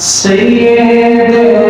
Sayyid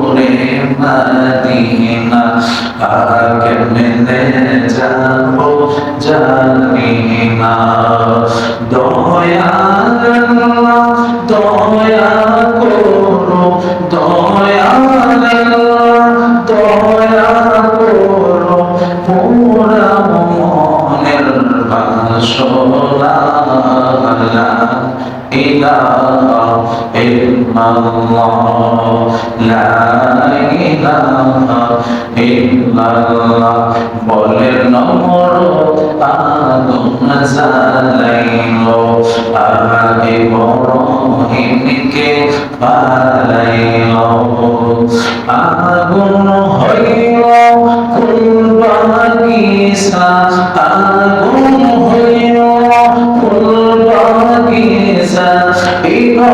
Medina আগে মেনে যাব জানি না দয়া দয়া করো দয়া দয়া করো পুরা বলেন নমর আগুন জ্বালাইলো আগে বড়হিনকে পালাইলো আগুন হইল কুল বাগিসা আগুন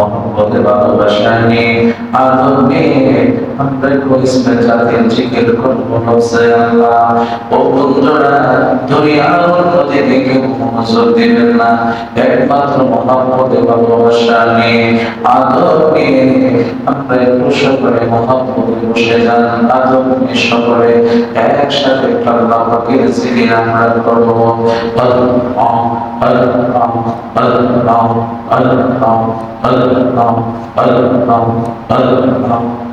মোহাম্মদ ভালোবাসা নিয়ে আদমে আমরা করিসমে জাতির জিকির করব নফসে আল্লাহ। ও বন্ধুরা, দুনিয়ার উন্নতি দিকে নজর দিবেন না। একমাত্র মোহাম্মদ ভালোবাসা নিয়ে আদমে আমরা একটু করে মোহাম্মদ বসে যান। আদম মিশ্র করে একসাথে আল্লাহ পাকের জিকির আমরা করব। আল্লাহ আল্লাহ আল্লাহ আল্লাহ আল্লাহ আল্লাহ আল্লাহ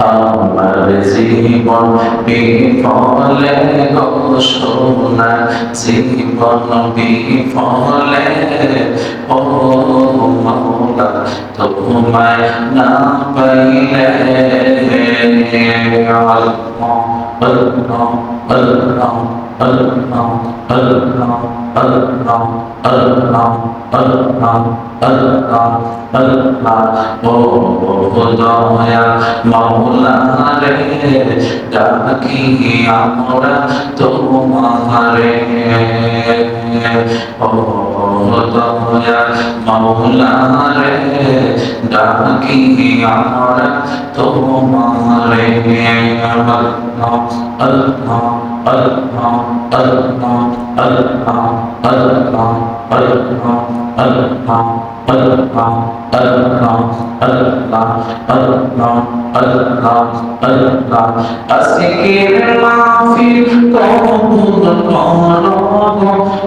আমার জীবন বিফলে ঘোষণা জীবন বিফলে ও মৌলা তোমায় না পাইলে আল্লাহ আল্লাহ আল্লাহ। আমরা তোমারে মৌলারে ডাকি আমরা তোমারে আল্লাহ আল্লাহ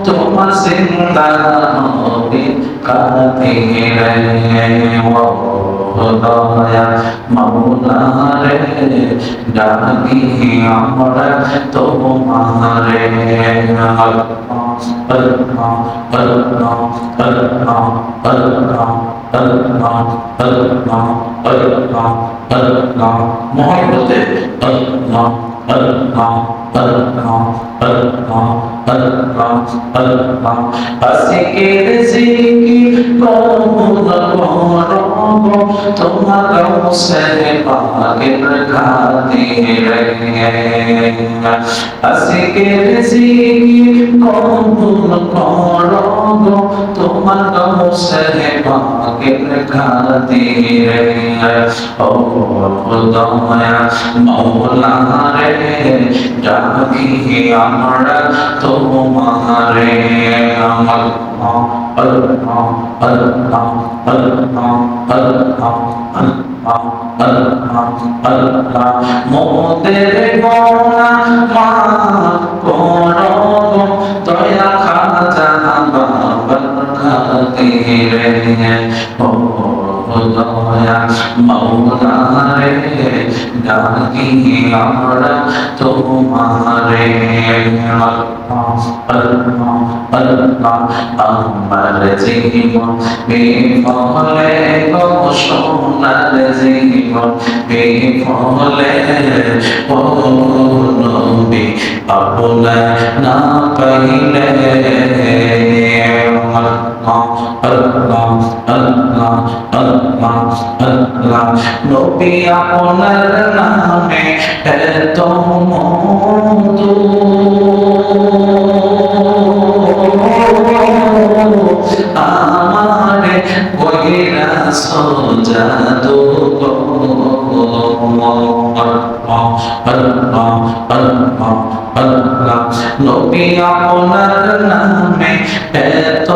তোমার সিন্দা কাতে রে ও দয়া মাওলা রে ডাকি আমরা তোমারে আল্লাহ আল্লাহ আল্লাহ আল্লাহ আল্লাহ আল্লাহ আল্লাহ আল্লাহ আল্লাহ মহব্বতে আল্লাহ আল্লাহ আজকের জিকির করব করব তোমার হোসেন পাকের খাতির আজকের জিকির করব করব তোমার হোসেন পাকের খাতির ও খোদা মাওলানা ডাকি আমরা তোমারে আমার আল্লাহ আল্লাহ আল্লাহ আল্লাহ আল্লাহ আল্লাহ মোদের গোনা দয়া খাজা বাবার খাতিরে দয়া মৌলা রে ডাকি আমরা তোমারে আমার জীবন বিফলে গো সোনার জীবন বিফলে ও নবী আপনার না পাইলে আল্লাহ আল্লাহ আল্লাহ আল্লাহ আল্লাহ নবী আপনার নামে এত মধু আমারে কইরা সজাদু নবী আপনার নামে এত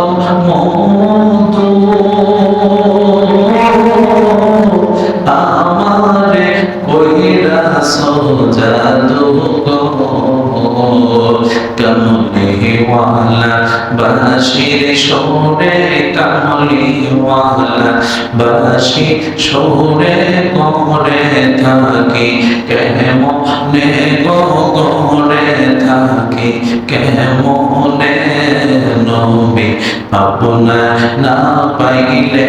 বাসির সোরে কমলিওয়ালা বাসি সোরে করে থাকি কেমনে গো করে থাকি কেমনে নবী আপনার না পাইলে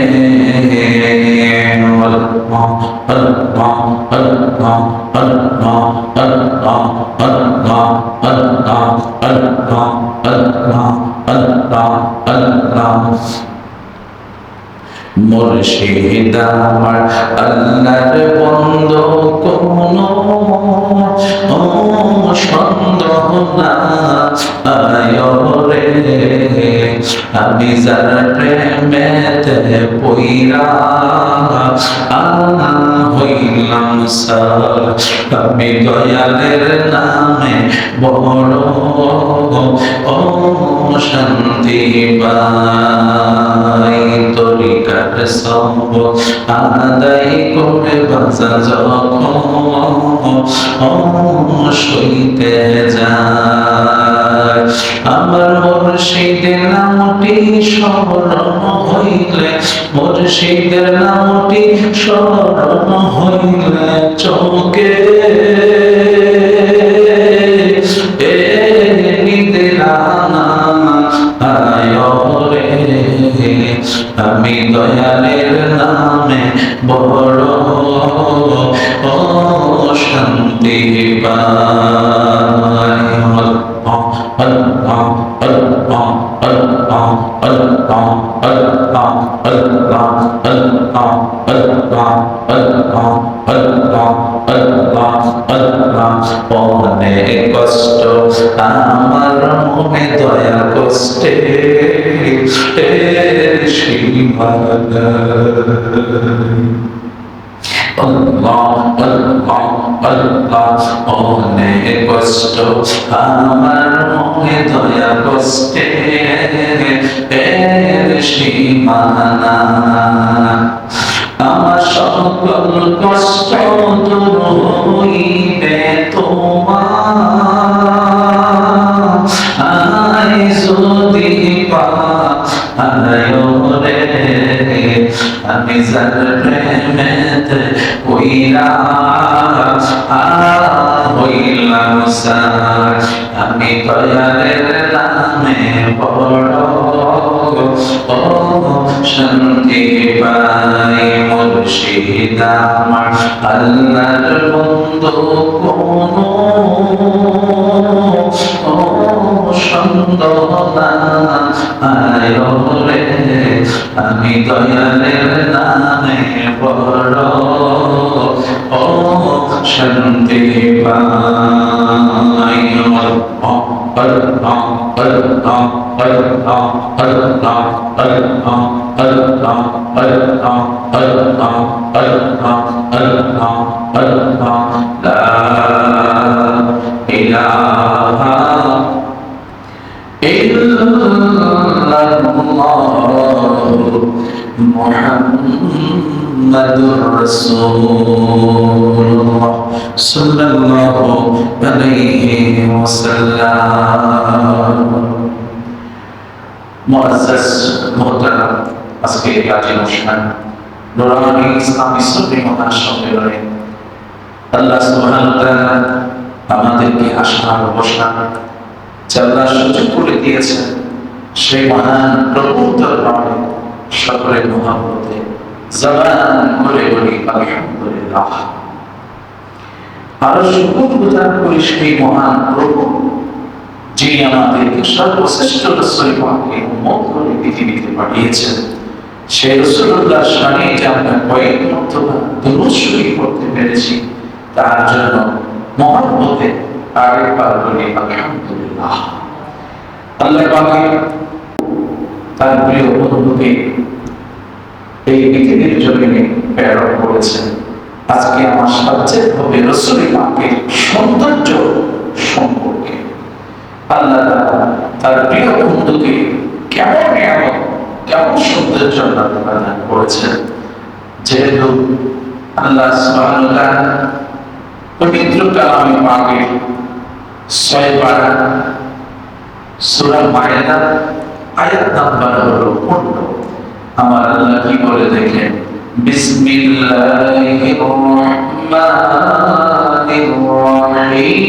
আল্লাহ আল্লাহ আল্লাহ আল্লাহ আল্লাহ আল্লাহ আল্লাহ আল্লাহ আল্লাহ আল্লাহ মুর্শিদ আমার আল্লাহর বন্ধ কোনো আমি যার প্রেমেতে পইরা আনা হইলাম সার আমি দয়ালের নামে বড় শান্তি পাই তরিকার সব আদায় করে বাঁচা যখন সইতে যায়। আমার মুর্শিদের নামটি স্মরণ হইলে মুর্শিদের নামটি স্মরণ হইলে চোখে কষ্ট আমার মনে দয়া কষ্টে সীমা আল্লাহ আল্লাহ আল্লাহ, অনেক কষ্ট আমার মনে দয়া কষ্টে এর সীমানা। আমার সকল কষ্ট দূর হইবে তোমার। আই যদি পা আয়রে আমি যার প্রেমেতে হইলা হইলাম সাজ আমি দয়ালের নামে বড় ও শান্তি পাই মুর্শিদ। আমার আল্লাহর বন্ধু কোনো সন্দনা আয়রে আমি দয়ালের নামে বড়। ও শান্তি পাই। Allah, Allah, Allah, Allah, Allah, الله الله الله لا إله إلا الله محمد رسول الله صلى الله عليه وسلم. معزز محترم আজকে কাজী অনুষ্ঠান নুরানি ইসলামী সুন্নি মহাসম্মেলনে আল্লাহ সুবহানাহু ওয়া তাআলা আমাদেরকে আসার বসার চাল্লা সুযোগ করে দিয়েছেন সেই মহান প্রভুর দরবারে সকলের মহাব্বতে। জবান করে বলি, আলহামদুলিল্লাহ। আরও শুকুর গুজার করি সেই মহান প্রভু, যিনি আমাদেরকে সর্বশ্রেষ্ঠ রসুল পাকে উম্মত করে পৃথিবীতে পাঠিয়েছেন। সেই রসুল্লাহ সামনে যে আমরা কয়েক মধ্যবা দুরুদ করতে পেরেছি, তার জন্য মহাব্বতে আরেকবার বলি, আলহামদুলিল্লাহ। আল্লাহ পাকে তার প্রিয় বন্ধুকে এই পৃথিবীর জমিনে প্রেরণ করেছেন। আজকে আমার সাবজেক্ট হবে রসুল পাকের সৌন্দর্য সম্পর্কে। আল্লাহ তার প্রিয় বন্ধুকে কেমন নিয়ামত কেমন সৌন্দর্য আল্লাহ করেছেন? যেহেতু আল্লাহ তাআলা পবিত্র কালামে পাকে ছয় পারা সূরা মায়েদা আয়াত নাম্বার হলো 15 আমার আল্লাহ কি বলে দেখেন বিসমিল্লাহির রহমানির রহিম।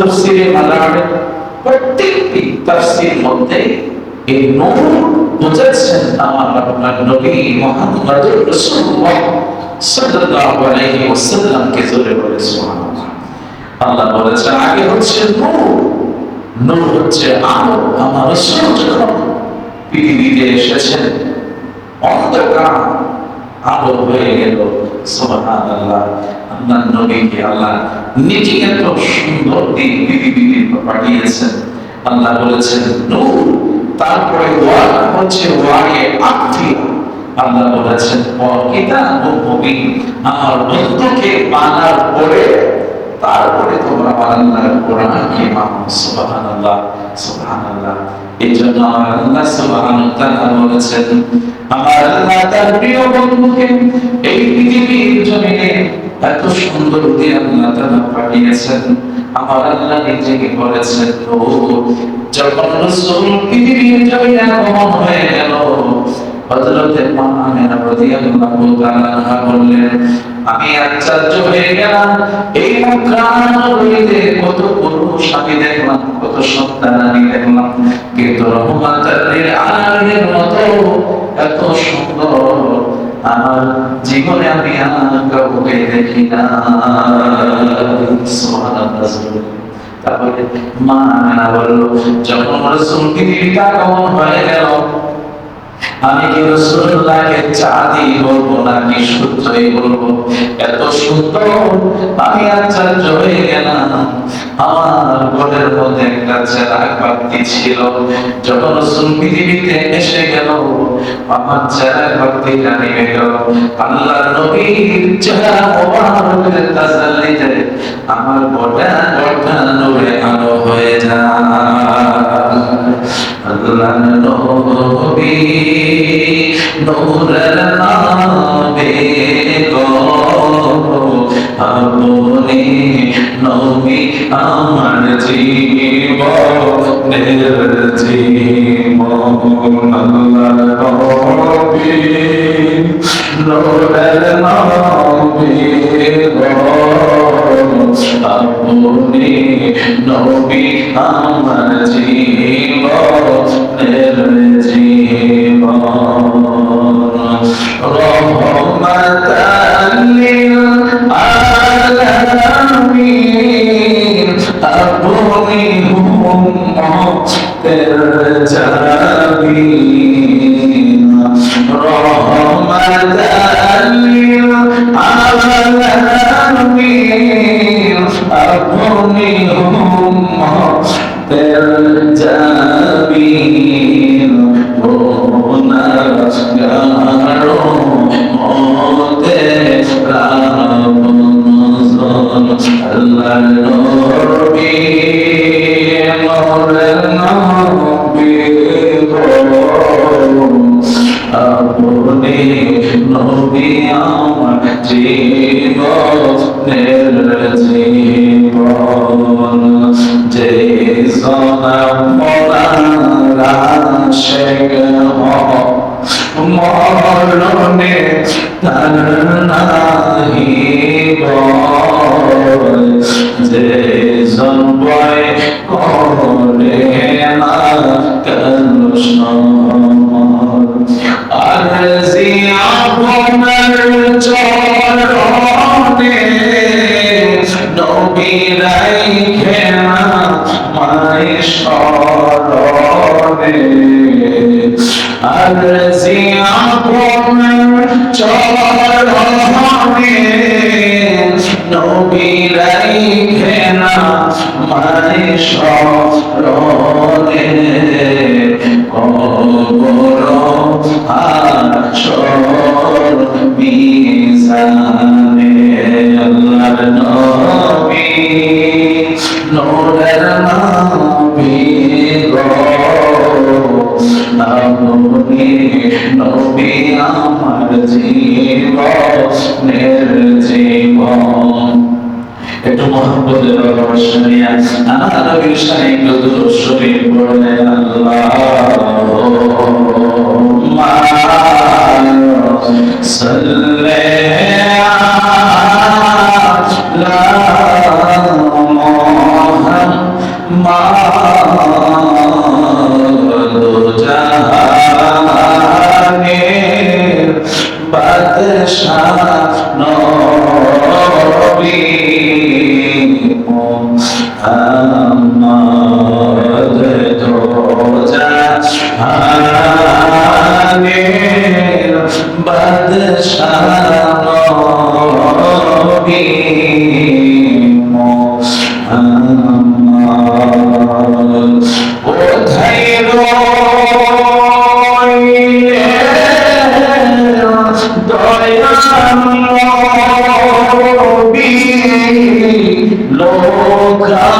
তফসিরে মাদার প্রত্যেকটি তফসির মধ্যে এই নূর বুঝাচ্ছেন আমার আপনার নবী মুহাম্মদুর রাসূলুল্লাহ সাল্লাল্লাহু আলাইহি ওয়াসাল্লাম কে জোরে বলে সুবহানাল্লাহ। আল্লাহ বলেছেন, আগে হচ্ছে নূর নূর হচ্ছে আলো আমার রাসূল যখন পৃথিবীতে এসেছেন, অন্ধকার আলো হয়ে গেল, সুবহানাল্লাহ। আল্লাহ নবীকে আল্লাহ নিজে এত সুন্দর দিন পৃথিবীতে পাঠিয়েছেন। আল্লাহ বলেছেন, নূর, তারপরে ওয়া হচ্ছে ওয়াকে আফি আল্লাহ বলেছেন ও কিতাবুম মুবিন, আমার বন্ধুকে বানার পরে তারপরে তোমরা আল্লাহর কোরআনকে মানো সুবহানাল্লাহ সুবহানাল্লাহ। এই জন্য আমার আল্লাহ সুবহানাহু তাআলা বলেছেন, আমার আল্লাহ তার প্রিয় বন্ধুকে এই পৃথিবীর জমিনে এত সুন্দর দিয়ে আল্লাহ তাআলা পাঠিয়েছেন। আমার আল্লাহ নিজেকে বলেছেন ও, যখন রাসূল পৃথিবীর জমিনে আগমন হয়ে গেল হযরতে মুহাম্মদ রাদিয়াল্লাহু তাআলা বললেন, আমি আশ্চর্য হয়ে গেলাম। এই মক্কানগরীতে কত পুরুষ আমি দেখলাম, কত সন্তান আমি দেখলাম। কিন্তু রহমাতাল লিল আলামিনের মতো এত সুন্দর আমার জীবনে আমি আর কাউকে দেখি না। সুবহানাল্লাহ তারপরে মা বলল, যখন রাসূল পৃথিবীতে আগমন হয়ে গেল আমি কি রসুল্লাহকে চাঁদি বলব নাকি সূর্যই বলব? এত সুন্দর আমি আশ্চর্য হয়ে গেলাম। আমার ঘরের মধ্যে একটা চেরাগ ছিল। যখন রসুল পৃথিবীতে এসে গেল, আমার চেরাগ গেল। নবীর চেহারা আমার গোটা গোটা আলো হয়ে যায়। আল্লাহ নবী নূরের নামে আপনি নবী আমার জীবনের জীবন আল্লাহ নবী নূরের নামে আপনি নবী আমার জীবনের জীবন। রহমতাল আলামিন আপনি উম্মতের জামিন রহমতাল নবী আমার জীবনের জীবন যে সনম মোরা শেখ মরণে তার আপনার মহব্বতের ভালোবাসা নিয়ে আমার নবীর সাথে একটু দূর শরীর পড়লেন আল্লাহ আলা মুহাম্মাদ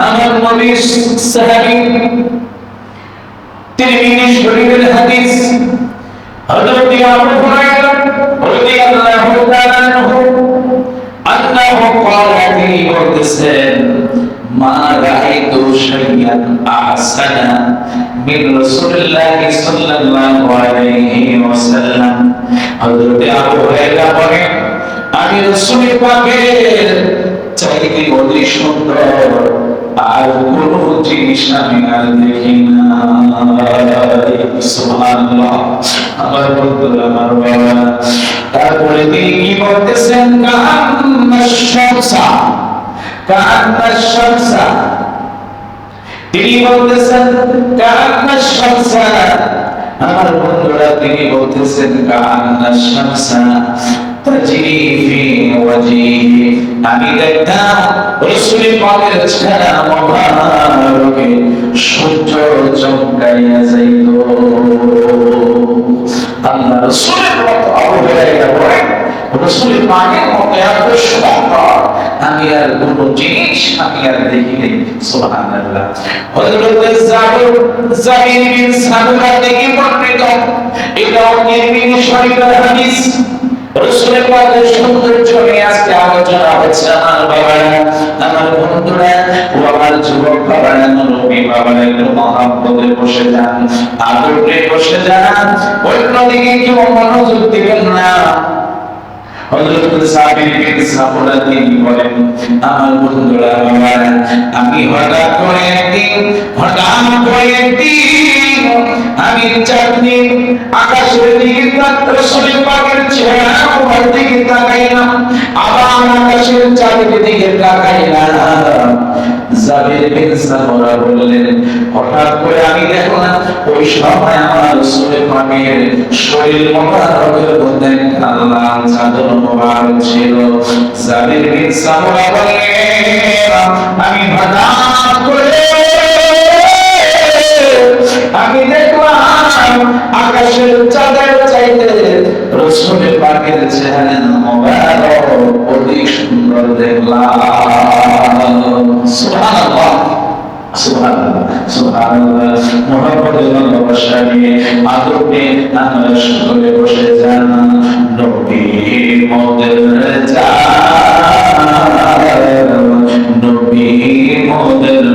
আমার নবী সাহাবী তিরমিজি শরীফের হাদিস হযরত আবু হুরায়রা তাআলা তিনি বলতেছেন মা রাআইতু শাইয়ান আহসানা মিন রাসূলিল্লাহি সাল্লাল্লাহু আলাইহি ওয়াসাল্লাম। হযরত আবু হুরায়রা বলেন, আমি রাসূল পাকের চাইতে অধিক সুন্দর, আর কোন জিনিস আমি আর দেখি না। সুবহানাল্লাহ। আমার বন্ধুরা, আমার বাবা তারপরে তিনি কি বলতেছেন শামসা শামসা। তিনি বলতেছেন আমার বন্ধুরা, তিনি বলতেছেন আমি দেখতাম রাসূল পাকের চেহারা মোবারকে সূর্য চমকাইয়া যাইত। আল্লাহ রাসূলের মতো হুরায়রা বলেন রাসূল পাকের মতো এত সুন্দর। আমি আর কোন জিনিস আমি আর দেখি নাই, সুবহানাল্লাহ। হযরত জাবির জাবির বিন সাবরা থেকে বর্ণিত। এটাও নির্মিত শরীফের হাদিস। রসুলের পাকের সৌন্দর্য নিয়ে আজকে আলোচনা হচ্ছে আমার বাবারা, আমার বন্ধুরা ও আমার যুবক বাবারা, নবী বাবারা একটু মহাব্বতে বসে যান আদরে বসে যান। অন্যদিকে কেউ মনোযোগ দিবেন না। হযরত সাবির বিন সাফরা তিনি বলেন, আমার বন্ধুরা বাবারা আমি হঠাৎ করে একদিন, হঠাৎ করে একদিন আমি চাঁদনি আকাশের দিকে রাসূলের পাকের চেহারা উপর দিকে তাকাইলাম। আবার আকাশের চাঁদের দিকে তাকাইলাম। জাবির বিন সাফরা বললেন, হঠাৎ করে আমি দেখলাম ওই সময় আমার রাসূলের পাকের শরীর মধ্যে চাদর ছিল। জাবির বিন সাফরা বললেন, আমি হঠাৎ করে আমি দেখলাম আকাশের চাঁদের চাইতে রসুলের পাখির চেহারা সকলে বসে যান নবী মোদের জান নবী মোদের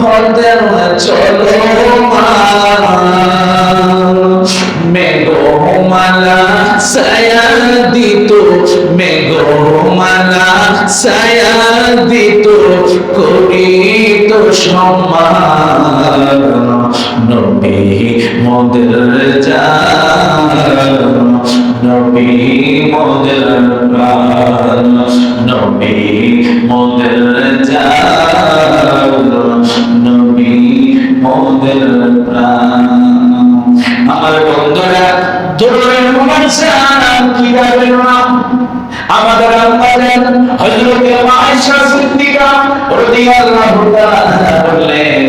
নবী হতেন চলো মেঘমালা সায়া দিত মেঘমালা সায়া দিত করিত সম্মান মোদের জান নবী মোদের আমাদের আল্লাহ হযরত আয়েশা বললেন